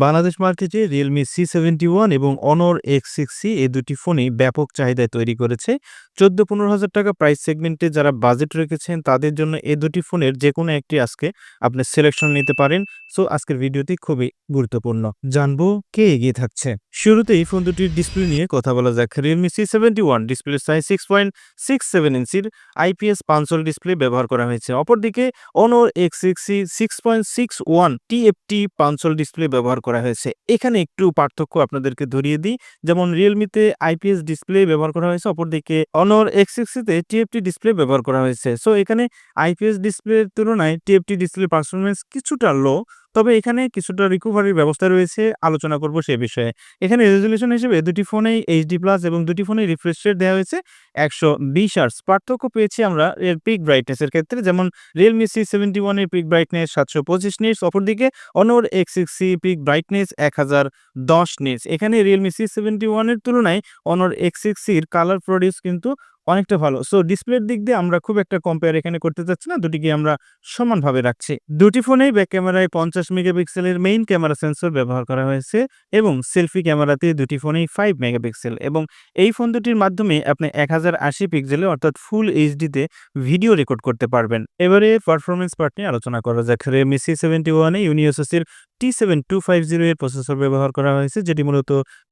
বাংলাদেশ মার্কেটে Realme C seventy one এবং অনর এক্স সিক্স সি এই দুটি ফোনই ব্যাপক চাহিদায় তৈরি করেছে। চোদ্দ পনেরো হাজার টাকা প্রাইস সেগমেন্টে যারা বাজেট রেখেছেন, তাদের জন্য এই দুটি ফোনের যে কোনো একটি আজকে আপনি সিলেকশন নিতে পারেন। সো আজকের ভিডিওটি খুবই গুরুত্বপূর্ণ। জানব কে এগিয়ে থাকছে। শুরুতেই ফোন দুটির ডিসপ্লে নিয়ে কথা বলা যাক। Realme C seventy one display size six point six seven ইঞ্চির আইপিএস পাঁচল ডিসপ্লে ব্যবহার করা হয়েছে। অপরদিকে Honor X six C six point six one TFT punch hole display ব্যবহার করা হয়েছে। এখানে একটু পার্থক্য আপনাদেরকে ধরিয়ে দিই। যেমন রিয়েলমিতে আইপিএস ডিসপ্লে ব্যবহার করা হয়েছে, অপরদিকে অনর এক্স সিক্সিতে টিএফটি ডিসপ্লে ব্যবহার করা হয়েছে। সো এখানে আইপিএস ডিসপ্লের তুলনায় টিএফটি ডিসপ্লে পারফরমেন্স কিছুটা লো তবে এখানে কিছুটা রিকভারির ব্যবস্থা রয়েছে, আলোচনা করব সে বিষয়ে। এখানে রেজলিউশন হিসেবে দুটি ফোনেই এইচডি প্লাস এবং দুটি ফোনেই রিফ্রেশ রেট দেওয়া হয়েছে, একশো বিশ আর্স পার্থক্য পেয়েছি আমরা এর পিক ব্রাইটনেসের ক্ষেত্রে, যেমন রিয়েলমি সি সেভেন্টি ওয়ানের পিক ব্রাইটনেস সাতশো পঁচিশ নিটস অপরদিকে Honor X six C peak brightness এক হাজার দশ নিটস এখানে রিয়েলমি সি সেভেন্টি ওয়ানের তুলনায় অনর এক্স সিক্স সির কালার প্রডিউস কিন্তু অনেকটা ভালো। সো ডিসপ্লের দিক দিয়ে আমরা খুব একটা কম্পেয়ার এখানে করতে চাচ্ছি না। দুটিকে আমরা সমানভাবে রাখছি। দুটি ফোনেই ব্যাক ক্যামেরায় পঞ্চাশ মেগাপিক্সেলের মেইন ক্যামেরা সেন্সর ব্যবহার করা হয়েছে এবং সেলফি ক্যামেরাতে দুটি ফোনেই ফাইভ মেগাপিক্সেল এবং এই ফোন দুটির মাধ্যমে আপনি এক হাজার আশি পিক্সেলে অর্থাৎ ফুল এইচডিতে ভিডিও রেকর্ড করতে পারবেন। এবারে পারফরমেন্স পার্ট নিয়ে আলোচনা করা যাক। রেমি সি সেভেন্টি ওয়ানে ইউনিওসির T seven two five zero এর প্রসেসর ব্যবহার করা হয়েছে, যেটি মূলত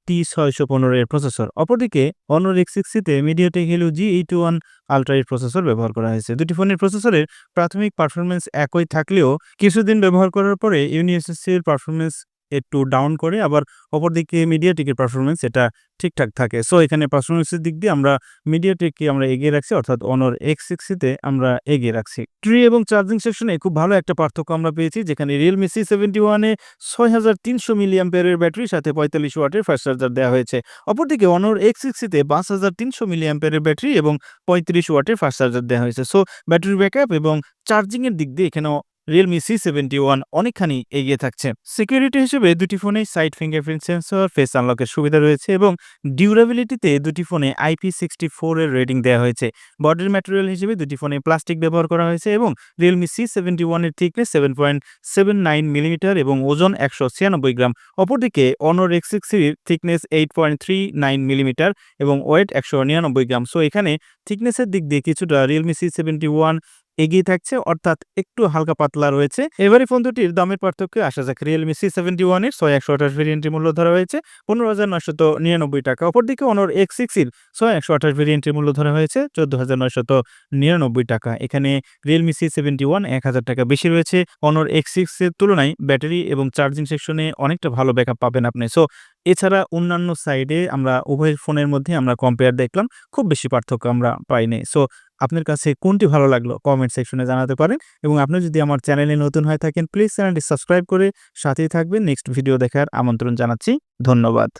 টি ছয়শো পনেরো এর প্রসেসর অপরদিকে Honor X সিক্সিতে MediaTek Helio G eight one Ultra processor ব্যবহার করা হয়েছে। দুটি ফোনের প্রসেসরের প্রাথমিক পারফরমেন্স একই থাকলেও কিছুদিন ব্যবহার করার পরে ইউনিএসএসসির পারফরমেন্স একটু ডাউন করে আবার অপরদিকে মিডিয়াটেকের পারফরমেন্স এটা ঠিকঠাক থাকে। সো এখানে পারফরমেন্সের দিক দিয়ে আমরা মিডিয়াটেককে আমরা এগিয়ে রাখছি, অর্থাৎ অনর এক্স সিক্সিতে আমরা এগিয়ে রাখছি। ট্রি এবং চার্জিং সেকশনে খুব ভালো একটা পার্থক্য আমরা পেয়েছি, যেখানে রিয়েলমি সি সেভেন্টি ওয়ানে ছয় হাজার তিনশো মিলিয়াম্পেয়ারের ব্যাটারির সাথে পঁয়তাল্লিশ ওয়াটের ফাস্ট চার্জার দেওয়া হয়েছে। অপরদিকে অনর এক্স সিক্সিতে পাঁচ হাজার তিনশো মিলিয়াম্পেয়ারের ব্যাটারি এবং পঁয়ত্রিশ ওয়াটের ফাস্ট চার্জার দেওয়া হয়েছে। সো ব্যাটারি ব্যাকআপ এবং চার্জিংয়ের দিক দিয়ে এখানেও রিয়েলমি সি সেভেন্টি ওয়ান অনেকখানি এগিয়ে থাকছে। সিকিউরিটি হিসেবে দুটি ফোনে সাইড ফিঙ্গারপ্রিন্ট সেন্সর ফেস আনলকের সুবিধা রয়েছে এবং ডিউরেবিলিটিতে দুটি ফোনে আইপি সিক্সটি ফোরের রেটিং দেওয়া হয়েছে। বডির ম্যাটেরিয়াল হিসেবে দুটি ফোনে প্লাস্টিক ব্যবহার করা হয়েছে এবং রিয়েলমি সি সেভেন্টি ওয়ানের thickness seven point seven nine millimetre এবং ওজন একশো ছিয়ানব্বই গ্রাম। অপরদিকে Honor X সিক্সির thickness eight point three nine millimetre এবং ওয়েট একশো নিরানব্বই গ্রাম। সো এখানে থিকনেসের দিক দিয়ে কিছুটা রিয়েলমি সি সেভেন্টি ওয়ান এগিয়ে থাকছে, অর্থাৎ একটু হালকা পাতলা রয়েছে। এবারে ফোন দুটির দামের পার্থক্য আসা যাক। রিয়েলমি সি সেভেন্টি ওয়ানের ছয় একশো আঠাশ ভেরিয়েন্টের মূল্য ধরা হয়েছে, পনেরো হাজার নয়শত নিরানব্বই টাকা। অপরদিকে অনর এক্স সিক্সির ছয় একশো আঠাশ ভেরিয়েন্টের মূল্য ধরা হয়েছে, চোদ্দ হাজার নয়শত নিরানব্বই টাকা। এখানে রিয়েলমি সি সেভেন্টি ওয়ান এক হাজার টাকা বেশি রয়েছে। অনর এক্স সিক্সের তুলনায় ব্যাটারি এবং চার্জিং সেকশনে অনেকটা ভালো ব্যাকআপ পাবেন আপনি। সো এছাড়া অন্যান্য সাইডে আমরা উভয় ফোনের মধ্যে আমরা কম্পেয়ার দেখলাম, খুব বেশি পার্থক্য আমরা পাইনি। সো আপনার কাছে কোনটি ভালো লাগল কমেন্ট সেকশনে জানাতে পারেন এবং আপনি যদি আমার চ্যানেলে নতুন হয়ে থাকেন প্লিজ চ্যানেলটি সাবস্ক্রাইব করে সাথেই থাকবেন। নেক্সট ভিডিও দেখার আমন্ত্রণ জানাচ্ছি। ধন্যবাদ।